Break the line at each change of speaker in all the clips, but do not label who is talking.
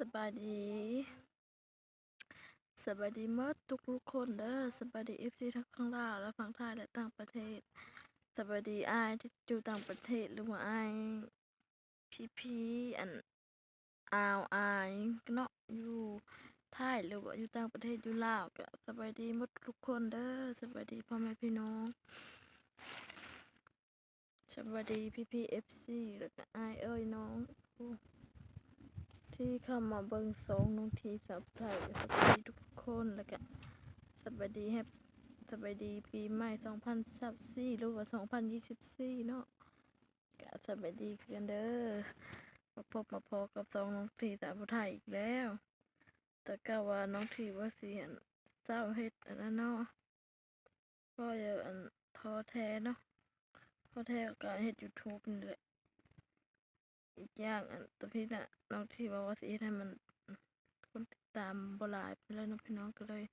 สบายดีสบายดีมดทุกทุกคนเด้อสบายดีเอฟซีทั้งข้างลาวและฝั่งไทยและต่างประเทศสบายดีไอที่อยู่ต่างประเทศหรือว่าไอพีพีอันอาวไอายเนาะอยู่ไทยหรือว่าอยู่ต่างประเทศอยู่ลาวก็สบายดีมดทุกคนเด้อสบายดีพ่อแม่พี่น้องสบายดีพี่พีเอฟซีแล้วก็อเอ้ยน้อง ที่เข้ามาเบิ่งสองน้องทีสับไทยสวัสดีทุกคนแล้วก็สวัสดีแฮปสวัสดีปีใหม่2024หรือว่า2024เนาะก็สวัสดีกันเด้อมาพบมาพอกับสองน้องทีสับไทยอีกแล้ว แต่ก็ว่าน้องทีว่าเสิเห็นเจ้าเฮ็ดอันนั้นเนาะก็อย่าอันท้อแท้เนาะท้อแท้กับการเฮ็ด YouTube นี่แหละ อีกอย่างอันตัวพี่น่ะน้องที่ว่าว่าสิให้มันคนติดตามบลายไปแล้วน้องพี่น้องก็เลย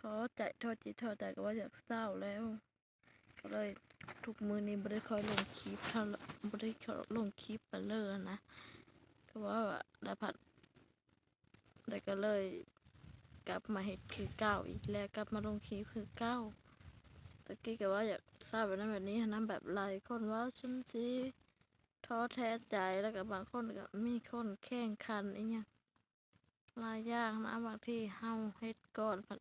ท้อใจท้อจิตท้อใจก็ว่าอยากเศร้าแล้ว ก็เลยทุกมือนี้บ่ได้คอยลงคลิปท่าบ่ได้คอยลงคลิปไปเลยนะก็ว่าว่าได้ผัดแต่ก็เลยกลับมาเฮ็ดคือเก่าอีกแล้วกลับมาลงคลิปคือเก่าตะกี้ก็ว่าอยากทราบแบบนั้นแบบนี้หั้นะแบบหลายคนว่าฉันสิ ท้อแท้ใจแล้วก็บางคนก็มีคนแข่งขันอีหยังหลายยางนะบางทีเฮาเฮ็ดก่อนพัด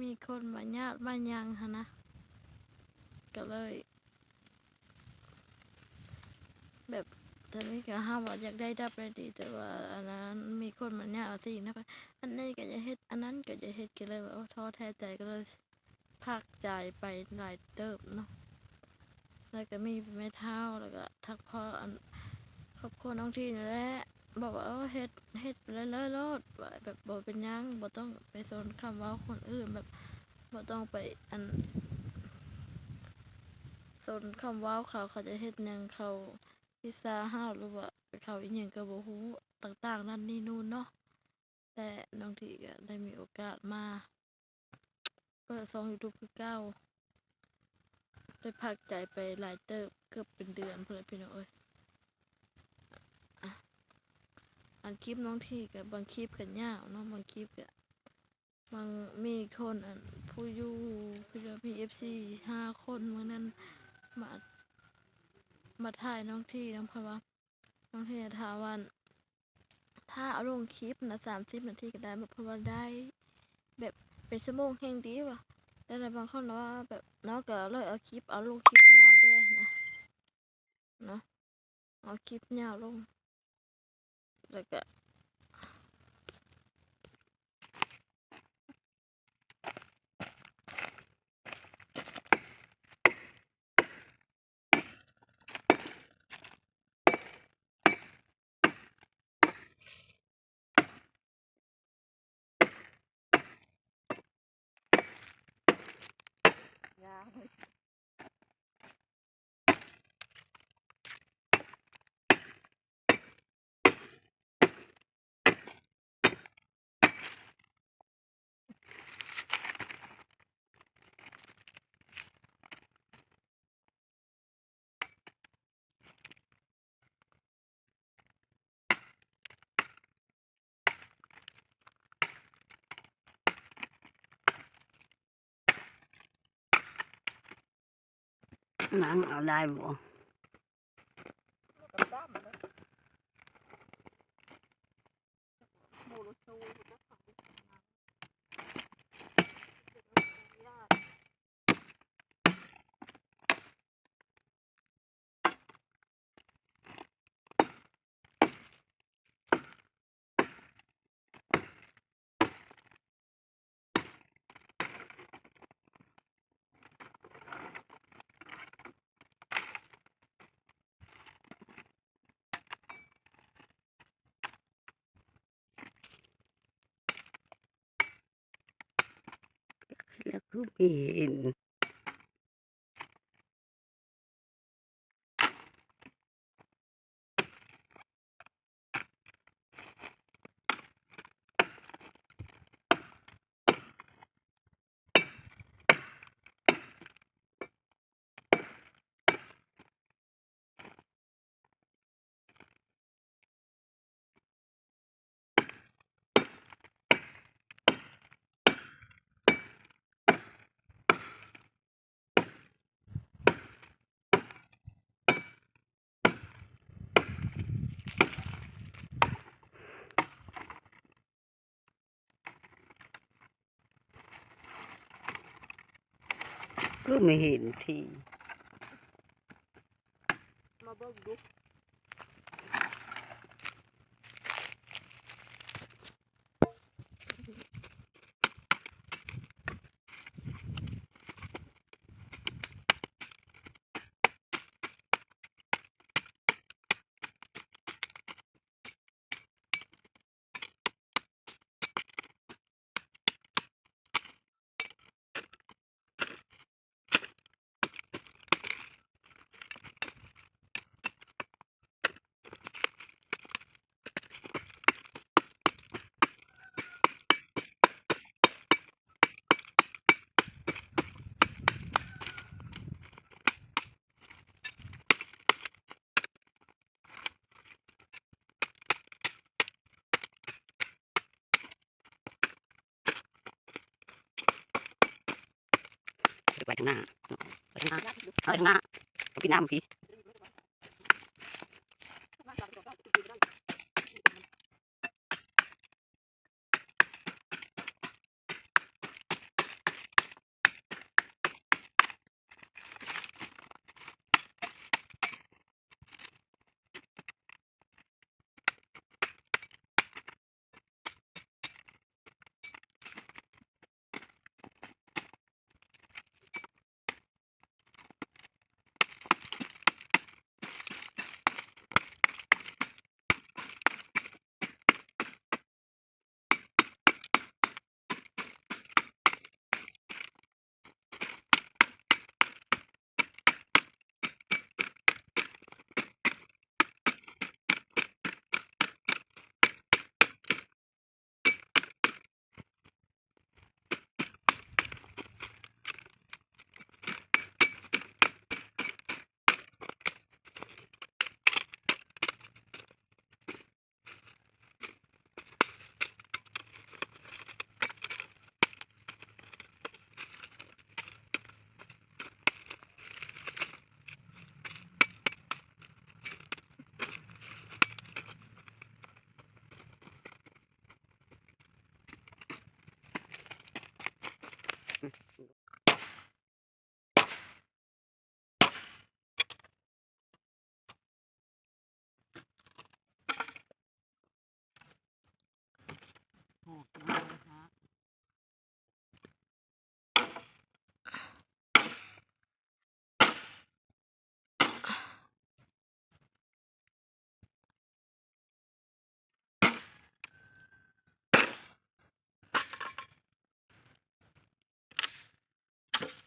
มีคนมาญาติมายังหันะ ก็เลย แบบตอนนี้ก็ห้าว่าอยากได้ดับได้ดี แต่ว่าอันนั้นมีคนมาญาติเอาสินะพอันนี้ก็จะเฮ็ดอันนั้นก็จะเฮ็ดก็เลยว่าท้อแท้ใจก็เลยพักใจไปหลายเติบเนาะ แล้วก็มีแม่เท้าแล้วก็ทักพ่อครอบครัวน้องที่นี่แหละบอกว่าเออเฮ็ดเฮ็ดไปเลยเลยโลดแบบบ่เป็นยังบ่ต้องไปสนคำเว่าคนอื่นแบบบ่ต้องไปอันสนคำเว่าเขาเขาจะเฮ็ดหยังเขาพิซาห้าวหรือว่าเขาอีหยังก็บ่ฮู้ต่างๆนั่นนี่นู่นเนาะแต่น้องที่ก็ได้มีโอกาสมาเปิดซอง YouTube คือเก่า ได้พักใจไปหลายเติบเกือบเป็นเดือนเพื่อนพี่น้องเอ้ยอะอันคลิปน้องที่กับบางคลิปกันยาวเนาะบางคลิปกับบางมีคนอันผู้อยู่ผู้อยู่มีเอฟซีห้าคนเมื่อนั้นมา มาถ่ายน้องที่น้องเพราะว่า น้องที่จะถามว่าถ้าเอาลงคลิปนะสามสิบนาทีก็ได้แบบเพราะว่าได้ แบบเป็นชั่วโมงแห่งดีว่ะ แต่ในบางคนว่าแบบเนาะก็เลยเอาคลิปเอาลงคลิปยาวได้นะเนาะเอาคลิปยาวลงแล้วก็
หนังเอาได้บ่ แล้วคือไม่เห็น
ก็ไม่เห็นที
มาเบิกดู
ไปทางหน้าไปทางหน้าเอาไปทางหน้าเอาพี่น้ำพี่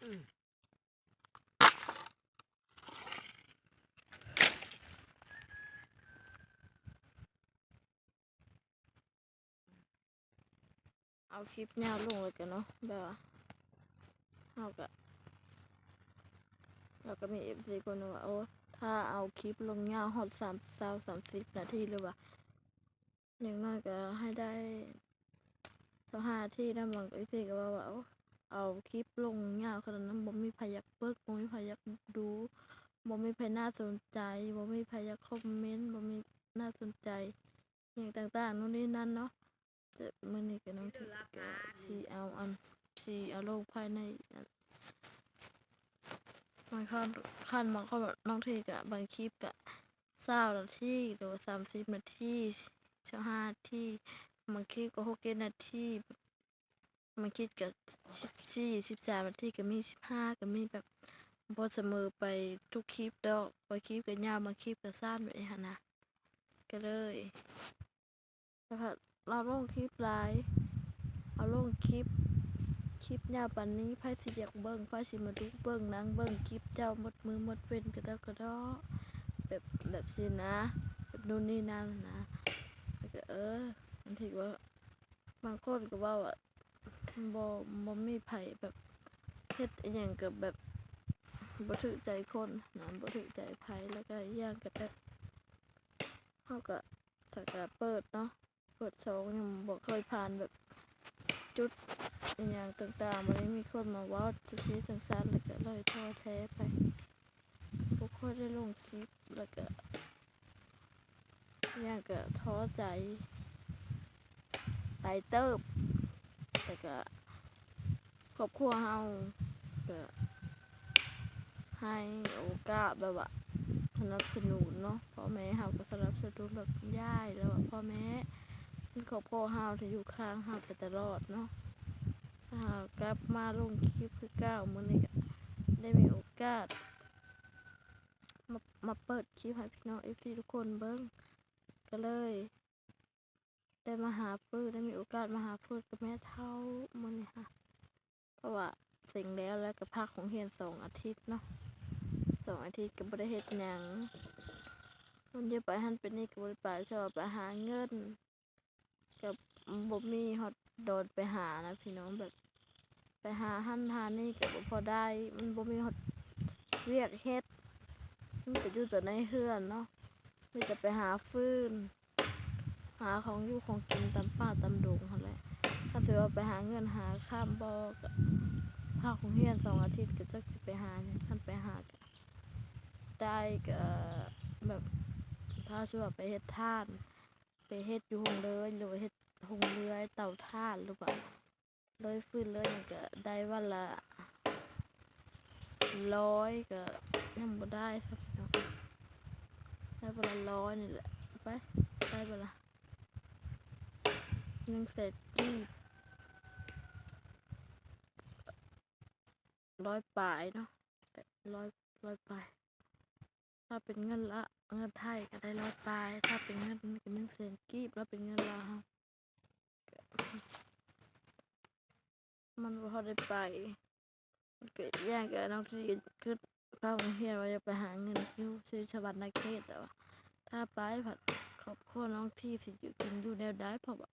เอาคลิปยาวลงเลยกันเนาะแบบว่าเอากะเราก็มีเอฟซีคนนึงว่าโอ้ถ้าเอาคลิปลงยาวฮอตสามสาวสามสิบนาทีหรือว่าอย่างน้อยก็ให้ได้สักห้านาทีนะบางเอฟซีก็ว่าว่าโอ้ เอาคลิปลงยาวขนาดนั้นบ่มีใครอยากเบิกบ่มีใครอยากดูบ่มีใครน่าสนใจบ่มีใครอยากคอมเมนต์บ่มีน่าสนใจ อย่างต่างๆนู่นนี่นั่นเนาะแต่มื่อนี้ก็น้องทิพย์ก็สีเอาอันสีเอาโลกภายในอันมันขั้นขั้นมาเข้าน้องทีกะบางคลิปกะเศร้านาทีหรือว่าสามสิบนาทีเช้าห้าทีบางคลิปก็หกเจ็ดนาที บางคลิปก็สิบสี่สิบสามนาทีก็มีสิบห้าก็มีแบบบอเสมอไปทุกคลิปดอกบางคลิปก็ยาวบางคลิปก็สั้นแบบนี้นะก็เลยแล้วก็เราลงคลิปไลฟ์เอาลงคลิปคลิปยาวปันนี้ไพ่สิอยากเบิ้งไพ่สิมาดูเบิ้งนังเบิ้งคลิปเจ้าหมดมือหมดเว้นกระดอกกระดอแบบแบบสินะแบบนู่นนี่นั่นนะก็เออบางทีก็ว่าบางคนก็ว่าว่า บ่บ่มีไผแบบเฮ็ดอหย่างกับแบบบ่ถือใจคนนะบ่ถือใจไผแล้วก็ย่างก็แบบเฮาก็ถ้าก็เปิดเนาะเปิดโชว์ยังบอเคยผ่านแบบจุดอหย่างต่างๆมันมีคนมาเว่าจะชี้จังซันแล้วก็เลยท้อแท้ไปพวกค่อยได้ลงคลิปแล้วก็ย่างก็ท้อใจหลายเติบ แต่ก็ครอบครัวเฮาก็ให้โอกาสแบบว่าสนับสนุนเนาะพ่อแม่เฮาก็สนับสนุนแบบย่ายแล้วพ่อแม่เป็นครอบครัวเฮาที่อยู่ข้างเฮาไปตลอดเนาะถ้ากลับมาลงคลิปคือเก้ามื้อนี้ก็ได้มีโอกาสมามาเปิดคลิปให้พี่น้อง FC ทุกคนเบิ่งก็เลย ได้มาหาปื้อได้มีโอกาสมาหาปื้อกับแม่เท่ามื้อนี้ค่ะเพราะว่าสิ่งแล้วแล้วก็พักของเฮียนสองอาทิตย์เนาะสองอาทิตย์ก็บ่ได้เฮ็ดหยังมันเยอะไปหันไปนี่ก็บ่ได้ไปชอบไปหาเงินกับบ่มีฮอดโดนไปหานะพี่น้องแบบ ไปหาหันหานี่ก็บ่พอได้ มันบ่มีฮอดเวียกเฮ็ดมันก็อยู่แต่ในเฮือนเนาะมีแต่ไปหาฟืนาของอยู่ของกินตามป่าตามดงหั่นแหละถ้าสิว่าไปหาเงินหาข้ามบ่ก็ภาคของเฮียนสองอาทิตย์ก็จักสิไปหาเนี่ยคันไปหาก็ได้ก็แบบถ้าสิว่าไปเฮ็ดท่าน ไปเฮ็ดอยู่หงเลยหรือว่าเฮ็ดหงเรือยเต่าถ่านหรือว่าเลยฟื้นเลยนี่ก็ได้วันละร้อยก็ยังบ่ได้สักเนาะได้วันละร้อยนี่แหละไปได้วันละ หนึ่งเศษกีบร้อยปลายเนาะร้อยร้อยปลายถ้าเป็นเงินละเงินไทยก็ได้ร้อยปลายถ้าเป็นเงินก็หนึ่งแสนกีบแล้วเป็นเงินลาวมันพอได้ไปเกิดแย่งกับน้องที่คือพาโรงเรียนว่าจะไปหาเงินคิวซื้อชวัดนาเขตแต่ว่า ถ้าไปผัดครอบครัวน้องที่สิอยู่กินอยู่แนวได้เพราะว่า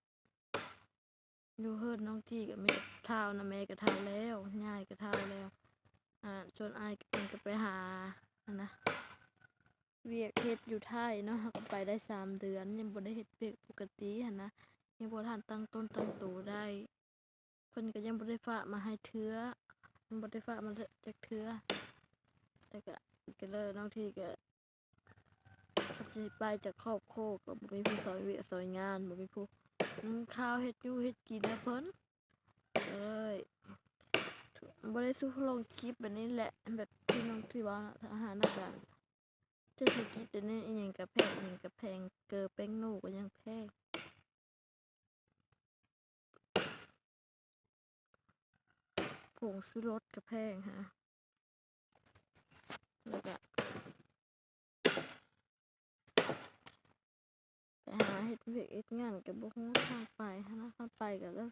อยู่เฮิรนน้องที่ก็มีแต่เท้านะแม่ก็เท้าแล้วยายก็เท้าแล้ว อ่าชวนอายก็เป็นก็ไปหาอันนะเวียกเฮ็ดอยู่ไทยเนาะก็ไปได้สามเดือน ยังบ่ได้เฮ็ดเวียกปกติหันนะยังบ่ทันตั้งต้นตั้งตัวได้เพิ่นก็ยังบ่ได้ฝากมาให้เทื่อยังบ่ได้ฝากมาจักเทื่อแต่ก็ก็เลยน้องที่ก็คันสิไปจากครอบครัวก็บ่มีผู้ซอยเวียกซอยงานบ่มีผู้ นึ่งข้าวเฮ็ดอยู่เฮ็ดกินให้เพิ่นเลยบริสุทธิ์ลงคลิปแบบนี้แหละ แบบที่น้องที่ว่าน่ะอาหารหน้าตาเศรษฐกิจเดี๋ยวนี้อหย่างกระแพงอหย่างกระแพงเกลือแป้งนูก็ยังแพงผงชูรสกระแพงฮะแล้วก็ ไปหาเฮ็ดเวียกเอ็ดงานกับบุกทางไปหั้นนะทางไปก็แล้ว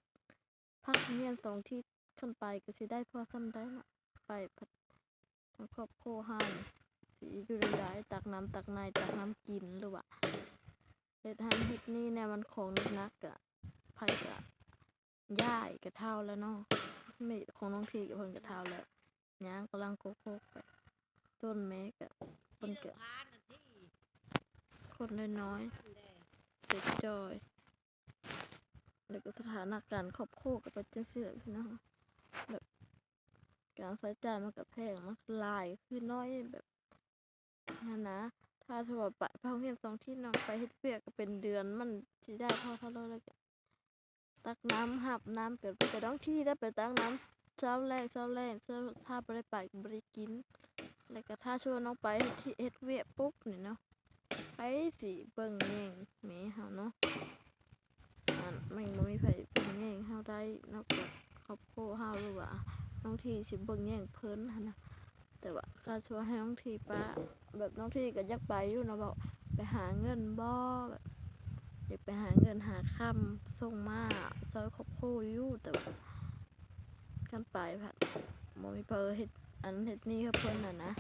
พักเรียนสองที่ขึ้นไปก็สิได้พอซ้ำได้นะไปพัดทั้งครอบครัวเฮานี่สิอยู่ได้ตักน้ำตักในตักน้ำกินหรือว่าเฮ็ดหันเฮ็ดนี่แนวมันของนักๆกะไผกะย่ายกะเท่าแล้วเนาะไม่ของน้องทีกับเพิ่นกะเท่าแล้วย่างกำลังโคกๆไปต้นแม้กะเพิ่นกะคนน้อยๆ เด็กจอย แล้วก็สถานการณ์ครอบครัวก็เป็นจังซี่แหละพี่น้องแบบการใช้จ่ายมันก็แพงมันลายคือน้อยแบบนั่นะ ถ้าถว่าไปไปโรงเรียนสองที่น้องไปเฮ็ดเวียกก็เป็นเดือนมันสิได้เท่าเท่าเลยแล้วตักน้ำหับน้ำเกิดไปแต่ต้องที่ได้ไปตักน้ำเช้าแรกเช้าแรกเช้าถ้าได้ไปบ่ได้กิน แล้วก็ถ้าชวนน้องไปเฮ็ดที่เฮ็ดเวียปุ๊บเนี่ยเนาะ ไผสิเบิ่งแย่งแม่เฮาเนาะอันมันบ่มีไผเป็นแย่งเฮาได้นอกจากครอบครัวเฮาหรือว่าน้องทีสิเบิ่งแย่งเพิ่นหันนะแต่ว่าถ้าชัวให้น้องทีป้าแบบน้องทีก็อยากไปอยู่เนาะบอกไปหาเงินบ่แบบอยากไปหาเงินหาค่ำส่งมาซอยครอบครัวอยู่แต่ว่ากันไปผัดบ่มีเพอเฮ็ดอันเฮ็ดนี่กับเพิ่นน่ะนะ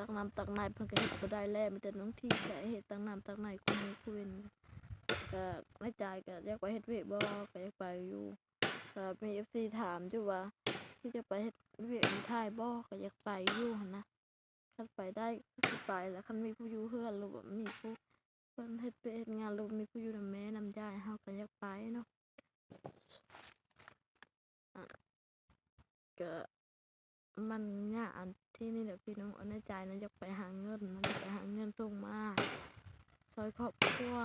ตักน้ำตักในเพิ่นก็เฮ็ดบ่ได้แล้วมีแต่น้องทีแต่เฮ็ดตักน้ำตักในคุมือคุเวนก็ในใจก็อยากไปเฮ็ดเวกบ่ก็อยากไปอยู่ก็มี FC ถามอยู่ว่าที่จะไปเฮ็ดเวกอยู่ไทยบ่ก็อยากไปอยู่หั่นนะคันไปได้ก็ไปแล้วคันมีผู้อยู่เฮือนหรือว่ามีผู้เพิ่นเฮ็ดเวียกเฮ็ดงานหรือมีผู้อยู่นำแม่นำยายเฮาก็อยากไปเนาะก็มันยาก ที่นี่แหละพี่น้องเอาในใจนะอยากไปหาเงินนะอยากไปหาเงินส่งมาซอยครอบครัว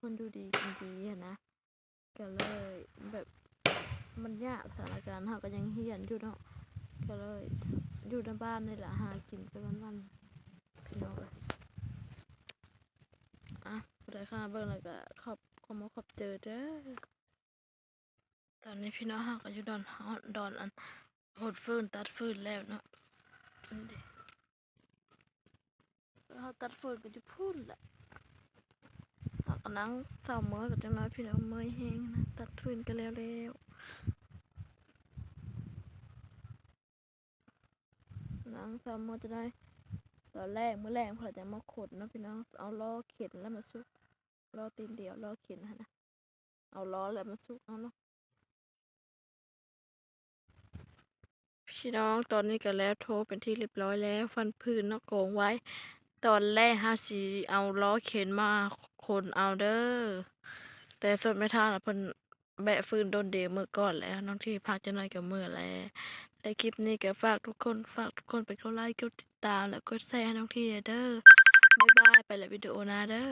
คนดูดีกินดีอะนะก็เลยแบบมันยากสถานการณ์เราก็ยังเฮียนอยู่เนาะก็เลยอยู่ในบ้านนี่แหละหากินไปวันๆพี่น้องเลยอะผู้ใดข้าเบิ่งแล้วก็ขอบขอมาขอบเจอเด้อตอนนี้พี่น้องเฮาก็อยู่ดอนฮอดอนอันหดฟืนตัดฟืนแล้วเนาะ นี่ดิเฮาตัดฟืนก็จะพูดแหละเฮาก็นั่งเศร้ามื้อก็จังน้อยพี่น้องเมื่อยแฮงนะตัดฟืนก็แล้วแล้วนั่งเศร้ามื้อจะได้ตอนแรกเมื้อแรกเพิ่นจะมาขดนะพี่น้องเอาล้อเข็นแล้วมาซุกล้อตีนเดียวล้อเข็นนะเอาล้อแล้วมาซุกเอาเนาะ พี่น้องตอนนี้ก็แล้วโทรเป็นที่เรียบร้อยแล้ว ฟันพื้นนาะโกงไว้ ตอนแรกฮาสีเอาล้อเข็นมาคนเอาเด้อแต่ส่วนไม่ท่าน่ะเพิ่นแบะฟืนโดนเดมือก่อนแล้วน้องที่พักจะน้อยกับมือแล้วและคลิปนี้ก็ฝากทุกคนฝากทุกคนไปกดไลค์กดติดตาม แล้วกดแชร์ให้น้องที่เด้อบ๊ายบายไปแล้ววิดีโอหนะเด้อ